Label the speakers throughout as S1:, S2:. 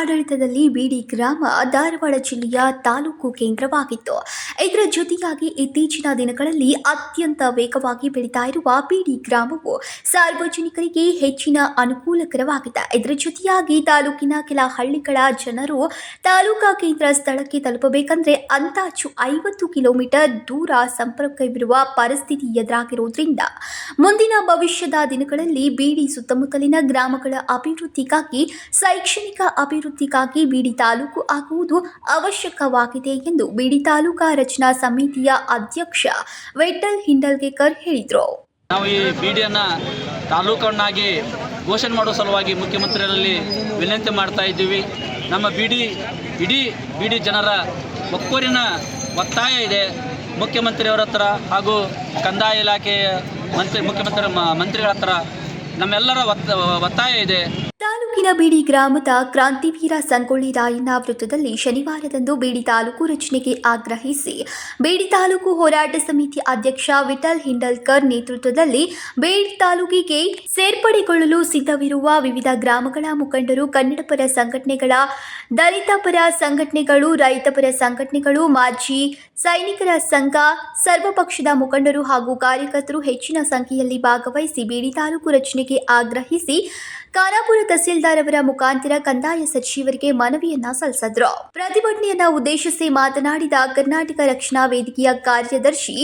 S1: ಆಡಳಿತದಲ್ಲಿ ಬಿಡಿ ಗ್ರಾಮ ಧಾರವಾಡ ಜಿಲ್ಲೆಯ ತಾಲೂಕು ಕೇಂದ್ರವಾಗಿತ್ತು. ಇದರ ಜೊತೆಯಾಗಿ ಇತ್ತೀಚಿನ ದಿನಗಳಲ್ಲಿ ಅತ್ಯಂತ ವೇಗವಾಗಿ ಬೆಳೀತಾ ಇರುವ ಬಿಡಿ ಗ್ರಾಮವು ಸಾರ್ವಜನಿಕರಿಗೆ ಹೆಚ್ಚಿನ ಅನುಕೂಲಕರವಾಗಿದೆ. ಇದರ ಜೊತೆಯಾಗಿ ತಾಲೂಕಿನ ಕೆಲ ಹಳ್ಳಿಗಳ ಜನರು ತಾಲೂಕಾ ಕೇಂದ್ರ ಸ್ಥಳಕ್ಕೆ ತಲುಪಬೇಕಂದ್ರೆ ಅಂದಾಜು ಐವತ್ತು ಕಿಲೋಮೀಟರ್ ದೂರ ಸಂಪರ್ಕವಿರುವ ಪರಿಸ್ಥಿತಿ ಎದುರಾಗಿರುವುದರಿಂದ ಮುಂದಿನ ಭವಿಷ್ಯದ ದಿನಗಳಲ್ಲಿ ಬೀಡಿ ಸುತ್ತಮುತ್ತಲಿನ ಗ್ರಾಮಗಳ ಅಭಿವೃದ್ಧಿಗಾಗಿ ಶೈಕ್ಷಣಿಕ ಅಭಿವೃದ್ಧಿಗಾಗಿ ಬೀಡಿ ತಾಲೂಕು ಆಗುವುದು ಅವಶ್ಯಕವಾಗಿದೆ ಎಂದು ಬೀಡಿ ತಾಲೂಕಾ ರಚನಾ ಸಮಿತಿಯ ಅಧ್ಯಕ್ಷ ವೈಟಲ್ ಹಿಂಡಲ್ಗೇಕರ್ ಹೇಳಿದರು.
S2: ನಾವು ಈ ಬಿಡಿಯನ್ನು ತಾಲೂಕನ್ನಾಗಿ ಘೋಷಣೆ ಮಾಡೋ ಸಲುವಾಗಿ ಮುಖ್ಯಮಂತ್ರಿಗಳಲ್ಲಿ ವಿನಂತಿ ಮಾಡ್ತಾ ಇದ್ದೀವಿ. ನಮ್ಮ ಬಿಡಿ ಇಡೀ ಬಿಡಿ ಜನರ ಒಕ್ಕೂರಿನ ಒತ್ತಾಯ ಇದೆ. ಮುಖ್ಯಮಂತ್ರಿಯವರ ಹತ್ರ ಹಾಗೂ ಕಂದಾಯ ಇಲಾಖೆಯ ಮಂತ್ರಿ ಮುಖ್ಯಮಂತ್ರಿ ಮಂತ್ರಿಗಳ ಹತ್ರ ನಮ್ಮೆಲ್ಲರ ಒತ್ತ ಒತ್ತಾಯ ಇದೆ.
S1: ತಾಲೂಕಿನ ಬೀಡಿ ಗ್ರಾಮದ ಕ್ರಾಂತಿವೀರ ಸಂಗೊಳ್ಳಿ ರಾಯಣ್ಣ ವೃತ್ತದಲ್ಲಿ ಶನಿವಾರದಂದು ಬೀಡಿ ತಾಲೂಕು ರಚನೆಗೆ ಆಗ್ರಹಿಸಿ, ಬೀಡಿ ತಾಲೂಕು ಹೋರಾಟ ಸಮಿತಿ ಅಧ್ಯಕ್ಷ ವಿಠಲ್ ಹಿಂಡಲ್ಕರ್ ನೇತೃತ್ವದಲ್ಲಿ ಬೀಡಿ ತಾಲೂಕಿಗೆ ಸೇರ್ಪಡೆಗೊಳ್ಳಲು ಸಿದ್ಧವಿರುವ ವಿವಿಧ ಗ್ರಾಮಗಳ ಮುಖಂಡರು, ಕನ್ನಡಪರ ಸಂಘಟನೆಗಳ, ದಲಿತ ಪರ ಸಂಘಟನೆಗಳು, ರೈತ ಪರ ಸಂಘಟನೆಗಳು, ಮಾಜಿ ಸೈನಿಕರ ಸಂಘ ಸರ್ವಪಕ್ಷದ ಮುಖಂಡರು ಹಾಗೂ ಕಾರ್ಯಕರ್ತರು ಹೆಚ್ಚಿನ ಸಂಖ್ಯೆಯಲ್ಲಿ ಭಾಗವಹಿಸಿ ಬೀಡಿ ತಾಲೂಕು ರಚನೆಗೆ ಆಗ್ರಹಿಸಿ, ಖಾನಾಪುರ ತಹಸೀಲ್ದಾರ್ ಅವರ ಮುಖಾಂತರ ಕಂದಾಯ ಸಚಿವರಿಗೆ ಮನವಿಯನ್ನ ಸಲ್ಲಿಸಿದ್ರು. ಪ್ರತಿಭಟನೆಯನ್ನ ಉದ್ದೇಶಿಸಿ ಮಾತನಾಡಿದ ಕರ್ನಾಟಕ ರಕ್ಷಣಾ ವೇದಿಕೆಯ ಕಾರ್ಯದರ್ಶಿ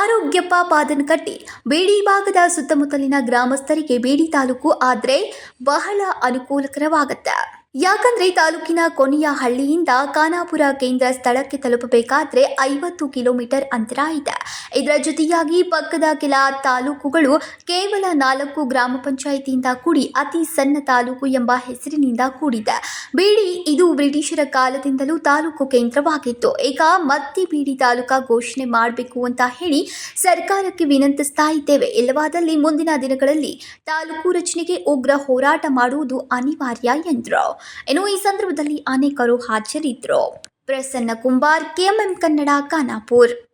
S1: ಆರೋಗ್ಯಪ್ಪ ಪಾದನಕಟ್ಟಿ, ಬೇಡಿ ಭಾಗದ ಸುತ್ತಮುತ್ತಲಿನ ಗ್ರಾಮಸ್ಥರಿಗೆ, ಬೇಡಿ ತಾಲೂಕು ಆದ್ರೆ ಬಹಳ ಅನುಕೂಲಕರವಾಗತ್ತೆ. ಯಾಕಂದ್ರೆ ತಾಲೂಕಿನ ಕೊನೆಯ ಹಳ್ಳಿಯಿಂದ ಖಾನಾಪುರ ಕೇಂದ್ರ ಸ್ಥಳಕ್ಕೆ ತಲುಪಬೇಕಾದ್ರೆ ಐವತ್ತು ಕಿಲೋಮೀಟರ್ ಅಂತರ ಇದೆ. ಇದರ ಜೊತೆಯಾಗಿ ಪಕ್ಕದ ಕೆಲ ತಾಲೂಕುಗಳು ಕೇವಲ ನಾಲ್ಕು ಗ್ರಾಮ ಪಂಚಾಯಿತಿಯಿಂದ ಕೂಡಿ ಅತಿ ಸಣ್ಣ ತಾಲೂಕು ಎಂಬ ಹೆಸರಿನಿಂದ ಕೂಡಿದೆ. ಬೀಡಿ ಇದು ಬ್ರಿಟಿಷರ ಕಾಲದಿಂದಲೂ ತಾಲೂಕು ಕೇಂದ್ರವಾಗಿತ್ತು. ಈಗ ಮತ್ತೆ ಬೀಡಿ ತಾಲೂಕಾ ಘೋಷಣೆ ಮಾಡಬೇಕು ಅಂತ ಹೇಳಿ ಸರ್ಕಾರಕ್ಕೆ ವಿನಂತಿಸ್ತಾ ಇದ್ದೇವೆ. ಇಲ್ಲವಾದಲ್ಲಿ ಮುಂದಿನ ದಿನಗಳಲ್ಲಿ ತಾಲೂಕು ರಚನೆಗೆ ಉಗ್ರ ಹೋರಾಟ ಮಾಡುವುದು ಅನಿವಾರ್ಯ ಎಂದರು. ಇನ್ನು ಈ ಸಂದರ್ಭದಲ್ಲಿ ಅನೇಕರು ಹಾಜರಿದ್ದರು. ಪ್ರಸನ್ನ ಕುಂಬಾರ್ ಕೆಎಂಎಂ ಕನ್ನಡ ಖಾನಾಪುರ್.